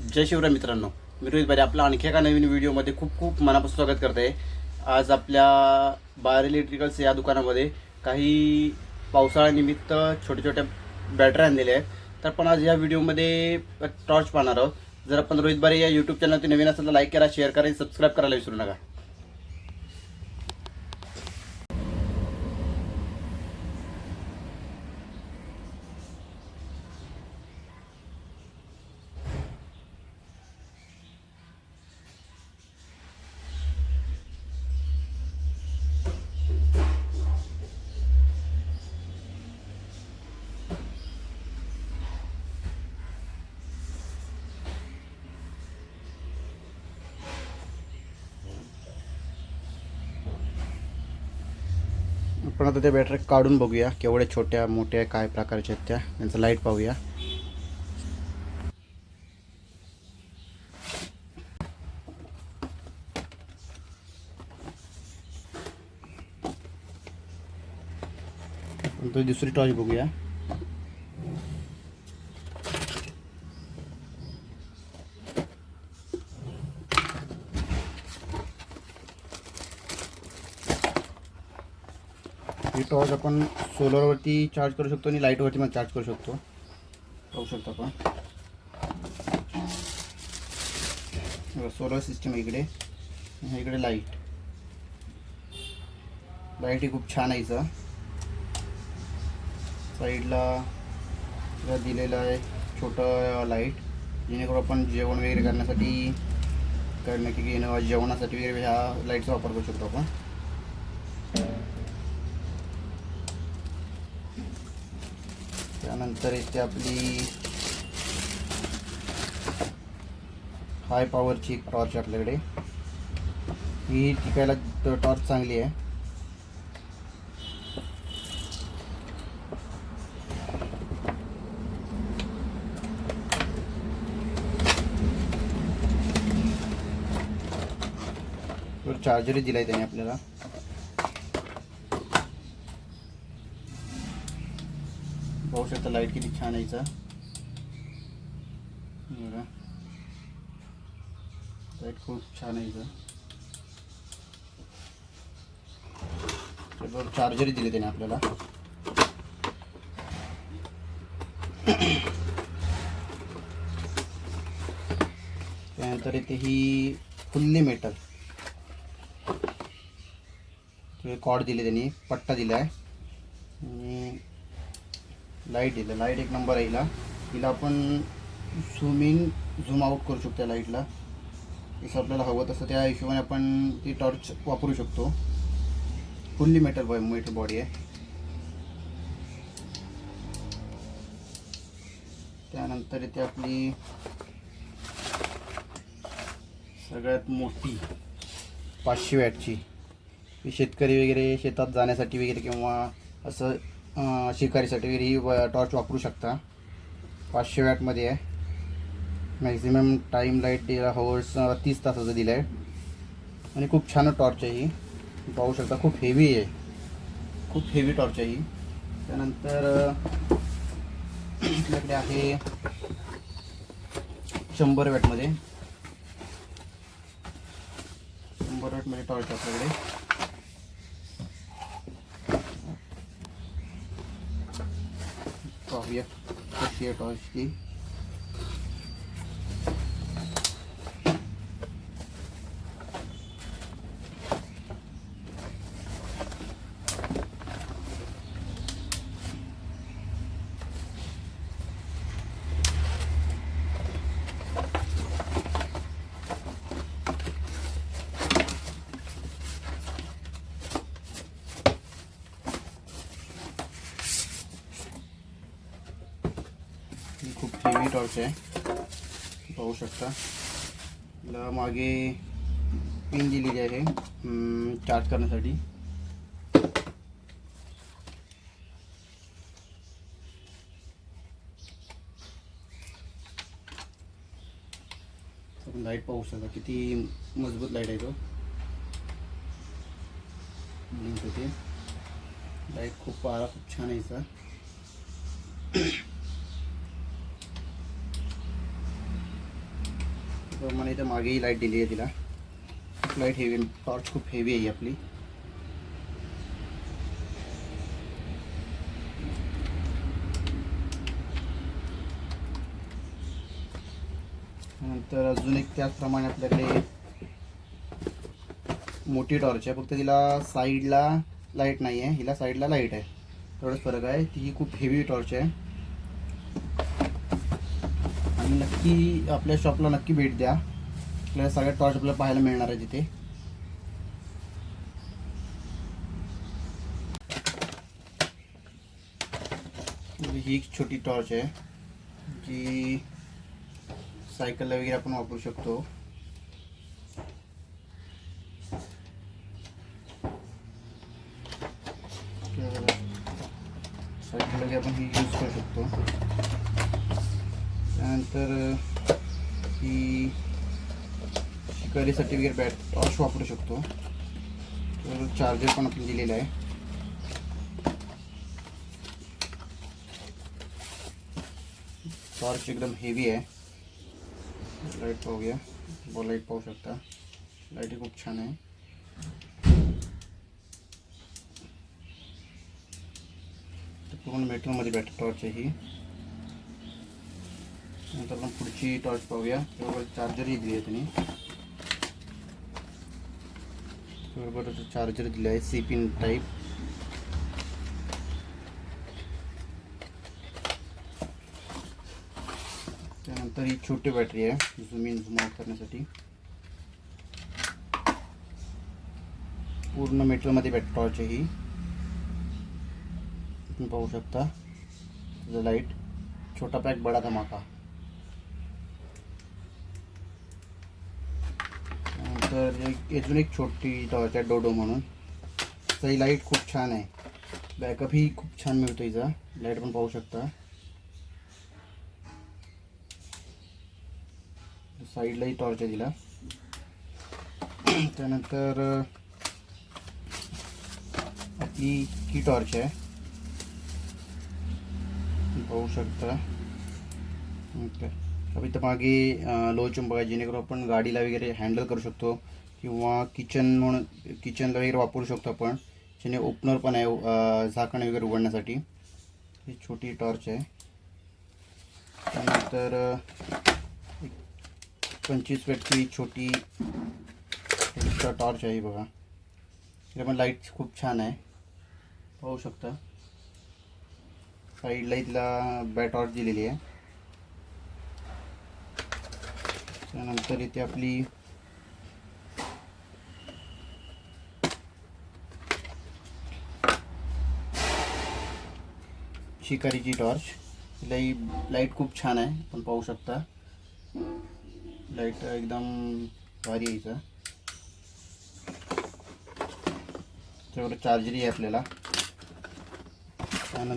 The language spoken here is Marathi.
जय शिवराय मित्रांनो. मी रोहित भाई आपला आणखी एका नवीन व्हिडिओमध्ये खूप खूप मनापासून स्वागत करत. आहे आज आपल्या बार इलेक्ट्रिकल्स या दुकानामध्ये काही पावसाळ्यानिमित्त छोट्या छोट्या बॅटऱ्या आणलेल्या आहेत. तर आपण आज या व्हिडिओमध्ये टॉर्च पाहणार आहोत. जर आपण रोहित बारे या यूट्यूब चॅनलवरती नवीन असेल तर लाईक करा शेअर करा आणि सबस्क्राईब करायला विसरू नका. आपण आता त्या बॅटरी काढून बघूया केवढ्या छोट्या मोठ्या काय प्रकारच्या आहेत त्या. त्यांचं लाइट पाहूया. दुसरी टॉर्च बघूया. ही टॉर्च आपण सोलरवरती चार्ज करू शकतो आणि लाईटवरती पण चार्ज करू शकतो. पाहू शकतो आपण. सोलर सिस्टम इकडे. इकडे लाइट लाइट ही खूप छान आहे इथं. साईडला दिलेलं आहे छोटं लाइट जेणेकरून आपण जेवण वगैरे करण्यासाठी करण्या की घेणं जेवणासाठी वगैरे ह्या लाईटचा वापर करू शकतो आपण. त्यानंतर इथे आपली हाय पॉवरची एक टॉर्च आहे आपल्याकडे. ही टिकायला टॉर्च चांगली आहे. चार्जरही दिलाय त्याने आपल्याला. पाहू शकता लाइट किती छान आहे बघा. लाइट खूप छान आहे चार्जरही दिले त्याने आपल्याला. त्यानंतर इथे ही फुल्ली मेटल कॉड दिले त्यांनी पट्टा दिला आहे आणि लाइट दिलं लाइट एक नंबर आहे हिला. हिला आपण झूम इन झूम आऊट करू शकतो लाईटला. जसं आपल्याला हवं तसं त्या हिशोबाने आपण ती टॉर्च वापरू शकतो. Fully metal boy metal body आहे. त्यानंतर इथे आपली सगळ्यात मोठी पाचशे वॅटची. शेतकरी वगैरे शेतात जाण्यासाठी वगैरे किंवा असं शिकारीसाठी ही व- टॉर्च वापरू शकता. पाचशे वॅटमध्ये आहे. मॅक्झिमम टाईम लाइट दिला हवर्स तीस तासाचं दिलं आहे आणि खूप छान टॉर्च आहे ही. पाहू शकता खूप हेवी आहे. खूप हेवी टॉर्च आहे ही. त्यानंतर आपल्याकडे आहे शंभर वॅटमध्ये शंभर वॅटमध्ये टॉर्च आपल्याकडे. काबिलियत शख्सियत और ती ही। टॉर्च आहे पाहू शकता। तिला मागे पिन दिलेली आहे चार्ज आपण लाईट पाहू शकता, किती मज़बूत लाईट आहे तो। होते लाईट खूप पारा, खूप छान आहे हिचा इथं मागेही लाइट दिली आहे तिला. लाइट हेवी टॉर्च खूप हेवी आहे आपली. नंतर अजून एक त्याचप्रमाणे आपल्याकडे मोठी टॉर्च आहे. फक्त तिला साईडला लाइट नाही आहे हिला साईडला लाइट आहे. तेवढंच फरक आहे. ती खूप हेवी टॉर्च आहे. नक्की आपल्या शॉपला नक्की भेट द्या. आपल्याला सगळ्या टॉर्च आपल्याला पाहायला मिळणार आहे तिथे. ही एक छोटी टॉर्च आहे, जी सायकलला वगैरे आपण वापरू शकतो. सायकल वगैरे आपण ही यूज़ करू शकतो. त्यानंतर ही शिकारीसाठी वगैरे बॅट टॉर्च वापरू शकतो. तर चार्जर पण आपण आहे. टॉर्च एकदम हेवी आहे. लाईट पाहूया. व लाईट पाहू शकता. लाईट खूप छान आहे. पूर्ण मेटलमध्ये बॅटरी टॉर्च आहे ही. नंतर टॉर्च दिली आहे त्यांनी बरोबर चार्जर दिले आहे सी पिन त्यानंतर ही छोटी बॅटरी आहे झूम इन झूम आउट करण्यासाठी पूर्ण मेटलमध्ये बॅटरी टॉर्च आहे ही। तुम्ही शकता लाईट छोटा पॅक बडा धमाका। त्यानंतर एक एक छोटी टॉर्च आहे डोडो तर ही लाईट खूप छान आहे. बॅकअप ही खूप छान मिळतो हिचा. लाईट पण पाहू शकता. साईडलाही टॉर्च आहे तिला. की टॉर्च तुम्ही पाहू शकता. अब इथं मागे लो चुंबक आहे जेणेकरून आपण गाडीला वगैरे हँडल करू शकतो किंवा किचन म्हणून किचनला वगैरे वापरू शकतो आपण जेणे ओपनर पण आहे अं, झाकण वगैरे उघडण्यासाठी. ही छोटी टॉर्च आहे. त्यानंतर पंचवीस वॅटची छोटी टॉर्च ही तिला पण लाईट खूप छान आहे. पाहू शकता. साईडला इथला बॅट टॉर्च दिलेली आहे. त्यानंतर इथे आपली शिकारीची टॉर्च तिलाही लाइट खूप छान आहे आपण पाहू शकता. लाइट एकदम भारी यायचं त्याच्याबरोबर त्यावर चार्जरही आहे आपल्याला. त्यानंतर